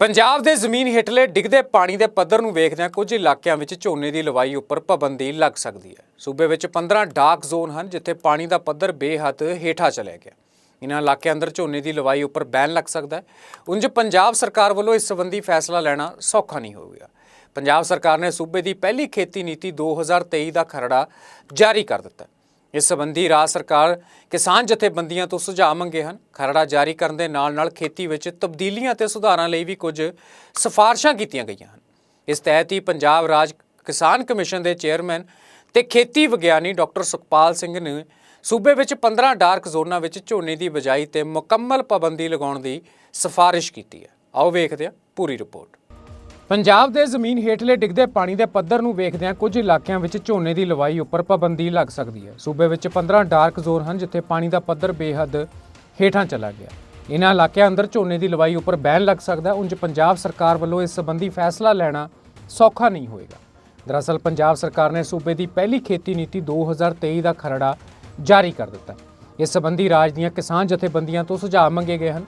ਪੰਜਾਬ ਦੇ ਜ਼ਮੀਨ ਹੇਠਲੇ ਡਿੱਗਦੇ ਪਾਣੀ ਦੇ ਪੱਧਰ ਨੂੰ ਵੇਖਦਿਆਂ ਕੁਝ ਇਲਾਕਿਆਂ ਵਿੱਚ ਝੋਨੇ ਦੀ ਲਵਾਈ ਉੱਪਰ ਪਾਬੰਦੀ ਲੱਗ ਸਕਦੀ ਹੈ। ਸੂਬੇ ਵਿੱਚ 15 ਡਾਕ ਜ਼ੋਨ ਹਨ ਜਿੱਥੇ ਪਾਣੀ ਦਾ ਪੱਧਰ ਬੇਹੱਦ ਹੇਠਾਂ ਚਲਿਆ ਗਿਆ। ਇਨ੍ਹਾਂ ਇਲਾਕਿਆਂ ਅੰਦਰ ਝੋਨੇ ਦੀ ਲਵਾਈ ਉੱਪਰ ਬੈਨ ਲੱਗ ਸਕਦਾ ਹੈ। ਉਂਝ ਪੰਜਾਬ ਸਰਕਾਰ ਵੱਲੋਂ ਇਸ ਸੰਬੰਧੀ ਫੈਸਲਾ ਲੈਣਾ ਸੌਖਾ ਨਹੀਂ ਹੋਵੇਗਾ ਪੰਜਾਬ ਸਰਕਾਰ ਨੇ ਸੂਬੇ ਦੀ ਪਹਿਲੀ ਖੇਤੀ ਨੀਤੀ 2023 ਦਾ ਖਰੜਾ ਜਾਰੀ ਕਰ ਦਿੱਤਾ ਇਸ ਸੰਬੰਧੀ ਰਾਜ ਸਰਕਾਰ ਕਿਸਾਨ ਜਥੇਬੰਦੀਆਂ ਤੋਂ ਸੁਝਾਅ ਮੰਗੇ ਹਨ। ਖਰੜਾ ਜਾਰੀ ਕਰਨ ਦੇ ਨਾਲ-ਨਾਲ ਖੇਤੀ ਵਿੱਚ ਤਬਦੀਲੀਆਂ ਤੇ ਸੁਧਾਰਾਂ ਲਈ ਵੀ ਕੁਝ ਸਿਫਾਰਸ਼ਾਂ ਕੀਤੀਆਂ ਗਈਆਂ ਹਨ। ਇਸ ਤਹਿਤ ਹੀ ਪੰਜਾਬ ਰਾਜ ਕਿਸਾਨ ਕਮਿਸ਼ਨ ਦੇ ਚੇਅਰਮੈਨ ਤੇ ਖੇਤੀ ਵਿਗਿਆਨੀ ਡਾਕਟਰ ਸੁਖਪਾਲ ਸਿੰਘ ਨੇ ਸੂਬੇ ਵਿੱਚ 15 ਡਾਰਕ ਜ਼ੋਨਾਂ ਵਿੱਚ ਝੋਨੇ ਦੀ ਬਿਜਾਈ ਤੇ ਮੁਕੰਮਲ ਪਾਬੰਦੀ ਲਗਾਉਣ ਦੀ ਸਿਫਾਰਿਸ਼ ਕੀਤੀ ਹੈ। ਆਓ ਵੇਖਦੇ ਹਾਂ ਪੂਰੀ ਰਿਪੋਰਟ। ਪੰਜਾਬ ਦੇ ਜ਼ਮੀਨ ਹੇਠਲੇ ਡਿੱਗਦੇ ਪਾਣੀ ਦੇ ਪੱਧਰ ਨੂੰ ਵੇਖਦਿਆਂ ਕੁਝ ਇਲਾਕਿਆਂ ਵਿੱਚ ਝੋਨੇ ਦੀ ਲਵਾਈ ਉੱਪਰ ਪਾਬੰਦੀ ਲੱਗ ਸਕਦੀ ਹੈ। ਸੂਬੇ ਵਿੱਚ 15 ਡਾਰਕ ਜ਼ੋਨ ਹਨ ਜਿੱਥੇ ਪਾਣੀ ਦਾ ਪੱਧਰ ਬੇਹੱਦ ਹੇਠਾਂ ਚਲਾ ਗਿਆ। ਇਨ੍ਹਾਂ ਇਲਾਕਿਆਂ ਅੰਦਰ ਝੋਨੇ ਦੀ ਲਵਾਈ ਉੱਪਰ ਬੈਨ ਲੱਗ ਸਕਦਾ ਉਂਝ ਪੰਜਾਬ ਸਰਕਾਰ ਵੱਲੋਂ ਇਸ ਸੰਬੰਧੀ ਫੈਸਲਾ ਲੈਣਾ ਸੌਖਾ ਨਹੀਂ ਹੋਏਗਾ। ਦਰਅਸਲ ਪੰਜਾਬ ਸਰਕਾਰ ਨੇ ਸੂਬੇ ਦੀ ਪਹਿਲੀ ਖੇਤੀ ਨੀਤੀ 2023 ਦਾ ਖਰੜਾ ਜਾਰੀ ਕਰ ਦਿੱਤਾ। ਇਸ ਸੰਬੰਧੀ ਰਾਜ ਦੀਆਂ ਕਿਸਾਨ ਜਥੇਬੰਦੀਆਂ ਤੋਂ ਸੁਝਾਅ ਮੰਗੇ ਗਏ ਹਨ।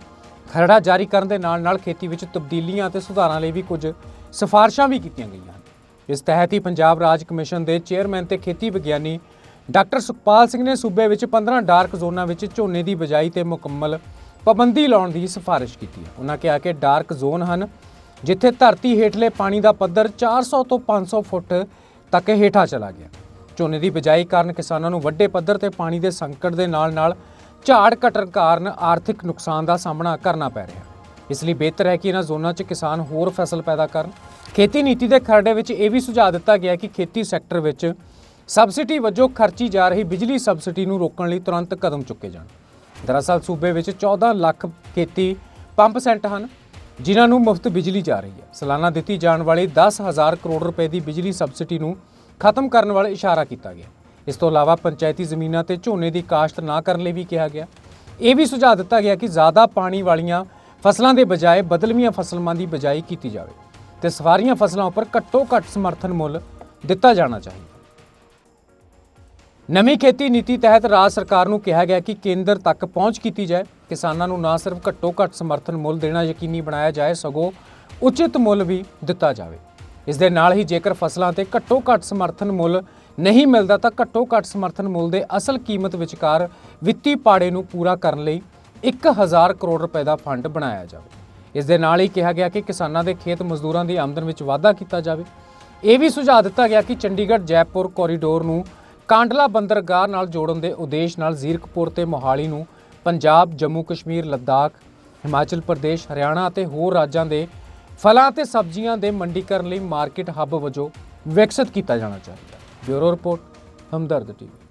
ਖਰੜਾ ਜਾਰੀ ਕਰਨ ਦੇ ਨਾਲ-ਨਾਲ ਖੇਤੀ ਵਿੱਚ ਤਬਦੀਲੀਆਂ ਅਤੇ ਸੁਧਾਰਾਂ ਲਈ ਵੀ ਕੁਝ ਸਿਫਾਰਸ਼ਾਂ ਵੀ ਕੀਤੀਆਂ ਗਈਆਂ ਹਨ। ਇਸ ਤਹਿਤ ਹੀ ਪੰਜਾਬ ਰਾਜ ਕਮਿਸ਼ਨ ਦੇ ਚੇਅਰਮੈਨ ਤੇ ਖੇਤੀ ਵਿਗਿਆਨੀ ਡਾਕਟਰ ਸੁਖਪਾਲ ਸਿੰਘ ਨੇ ਸੂਬੇ ਵਿੱਚ 15 ਡਾਰਕ ਜ਼ੋਨਾਂ ਵਿੱਚ ਝੋਨੇ ਦੀ ਬਿਜਾਈ ਤੇ ਮੁਕੰਮਲ ਪਾਬੰਦੀ ਲਾਉਣ ਦੀ ਸਿਫਾਰਿਸ਼ ਕੀਤੀ ਹੈ। ਉਹਨਾਂ ਕਿਹਾ ਕਿ ਡਾਰਕ ਜ਼ੋਨ ਹਨ, ਜਿੱਥੇ ਧਰਤੀ ਹੇਠਲੇ ਪਾਣੀ ਦਾ ਪੱਧਰ 400 ਤੋਂ 500 ਫੁੱਟ ਤੱਕ ਹੇਠਾਂ ਚਲਾ ਗਿਆ। ਝੋਨੇ ਦੀ ਬਿਜਾਈ ਕਾਰਨ ਕਿਸਾਨਾਂ ਨੂੰ ਵੱਡੇ ਪੱਧਰ ਤੇ ਪਾਣੀ ਦੇ ਸੰਕਟ ਦੇ ਨਾਲ-ਨਾਲ ਝਾੜ ਘਟਣ ਕਾਰਨ ਆਰਥਿਕ ਨੁਕਸਾਨ ਦਾ ਸਾਹਮਣਾ ਕਰਨਾ ਪੈ ਰਿਹਾ ਇਸ ਲਈ ਬਿਹਤਰ ਹੈ ਕਿ ਇਹਨਾਂ ਜ਼ੋਨਾਂ 'ਚ ਕਿਸਾਨ ਹੋਰ ਫਸਲ ਪੈਦਾ ਕਰਨ। ਖੇਤੀ ਨੀਤੀ ਦੇ ਖਰੜੇ ਵਿੱਚ ਇਹ ਵੀ ਸੁਝਾਅ ਦਿੱਤਾ ਗਿਆ ਕਿ ਖੇਤੀ ਸੈਕਟਰ ਵਿੱਚ ਸਬਸਿਡੀ ਵਜੋਂ ਖਰਚੀ ਜਾ ਰਹੀ ਬਿਜਲੀ ਸਬਸਿਡੀ ਨੂੰ ਰੋਕਣ ਲਈ ਤੁਰੰਤ ਕਦਮ ਚੁੱਕੇ ਜਾਣ। ਦਰਅਸਲ ਸੂਬੇ ਵਿੱਚ 14 ਲੱਖ ਖੇਤੀ ਪੰਪ ਸੈਂਟ ਹਨ, ਜਿਨ੍ਹਾਂ ਨੂੰ ਮੁਫਤ ਬਿਜਲੀ ਜਾ ਰਹੀ ਹੈ। ਸਾਲਾਨਾ ਦਿੱਤੀ ਜਾਣ ਵਾਲੀ 10000 ਕਰੋੜ ਰੁਪਏ ਦੀ ਬਿਜਲੀ ਸਬਸਿਡੀ ਨੂੰ ਖਤਮ ਕਰਨ ਵੱਲ ਇਸ਼ਾਰਾ ਕੀਤਾ ਗਿਆ। ਇਸ ਤੋਂ ਇਲਾਵਾ ਪੰਚਾਇਤੀ ਜ਼ਮੀਨਾਂ ਤੇ ਝੋਨੇ ਦੀ ਕਾਸ਼ਤ ਨਾ ਕਰਨ ਲਈ ਵੀ ਕਿਹਾ ਗਿਆ। ਇਹ ਵੀ ਸੁਝਾਅ ਦਿੱਤਾ ਗਿਆ ਕਿ ਜ਼ਿਆਦਾ ਪਾਣੀ ਵਾਲੀਆਂ ਫਸਲਾਂ ਦੇ ਬਜਾਏ ਬਦਲਵੀਆਂ ਫਸਲਾਂ ਦੀ ਬਿਜਾਈ ਕੀਤੀ ਜਾਵੇ ਤੇ ਸਵਾਰੀਆਂ ਫਸਲਾਂ ਉੱਪਰ ਘੱਟੋ ਘੱਟ ਸਮਰਥਨ ਮੁੱਲ ਦਿੱਤਾ ਜਾਣਾ ਚਾਹੀਦਾ। ਨਵੀਂ ਖੇਤੀ ਨੀਤੀ ਤਹਿਤ ਰਾਜ ਸਰਕਾਰ ਨੂੰ ਕਿਹਾ ਗਿਆ ਕਿ ਕੇਂਦਰ ਤੱਕ ਪਹੁੰਚ ਕੀਤੀ ਜਾਏ। ਕਿਸਾਨਾਂ ਨੂੰ ਨਾ ਸਿਰਫ ਘੱਟੋ ਘੱਟ ਸਮਰਥਨ ਮੁੱਲ ਦੇਣਾ ਯਕੀਨੀ ਬਣਾਇਆ ਜਾਏ, ਸਗੋਂ ਉਚਿਤ ਮੁੱਲ ਵੀ ਦਿੱਤਾ ਜਾਵੇ। ਇਸ ਦੇ ਨਾਲ ਹੀ ਜੇਕਰ ਫਸਲਾਂ ਤੇ ਘੱਟੋ ਘੱਟ ਸਮਰਥਨ ਮੁੱਲ ਨਹੀਂ ਮਿਲਦਾ ਤਾਂ ਘੱਟੋ ਘੱਟ ਸਮਰਥਨ ਮੁੱਲ ਦੇ ਅਸਲ ਕੀਮਤ ਵਿਚਕਾਰ ਵਿੱਤੀ ਪਾੜੇ ਨੂੰ ਪੂਰਾ ਕਰਨ ਲਈ 1000 ਕਰੋੜ ਰੁਪਏ ਦਾ ਫੰਡ ਬਣਾਇਆ ਜਾਵੇ। ਇਸ ਦੇ ਨਾਲ ਹੀ ਕਿਹਾ ਗਿਆ ਕਿ ਕਿਸਾਨਾਂ ਦੇ ਖੇਤ ਮਜ਼ਦੂਰਾਂ ਦੀ ਆਮਦਨ ਵਿੱਚ ਵਾਧਾ ਕੀਤਾ ਜਾਵੇ। ਇਹ ਵੀ ਸੁਝਾਅ ਦਿੱਤਾ ਗਿਆ ਕਿ ਚੰਡੀਗੜ੍ਹ ਜੈਪੁਰ ਕੋਰੀਡੋਰ ਨੂੰ ਕਾਂਡਲਾ ਬੰਦਰਗਾਹ ਨਾਲ ਜੋੜਨ ਦੇ ਉਦੇਸ਼ ਨਾਲ ਜ਼ੀਰਕਪੁਰ ਤੇ ਮੋਹਾਲੀ ਨੂੰ ਪੰਜਾਬ, ਜੰਮੂ, ਕਸ਼ਮੀਰ, ਲੱਦਾਖ, ਹਿਮਾਚਲ ਪ੍ਰਦੇਸ਼, ਹਰਿਆਣਾ ਅਤੇ ਹੋਰ ਰਾਜਾਂ ਦੇ ਫਲਾਂ ਤੇ ਸਬਜ਼ੀਆਂ ਦੇ ਮੰਡੀਕਰਨ ਲਈ ਮਾਰਕੀਟ ਹੱਬ ਵਜੋਂ ਵਿਕਸਿਤ ਕੀਤਾ ਜਾਣਾ ਚਾਹੀਦਾ ਬਿਊਰੋ ਰਿਪੋਰਟ, ਹਮਦਰਦ ਟੀਵੀ।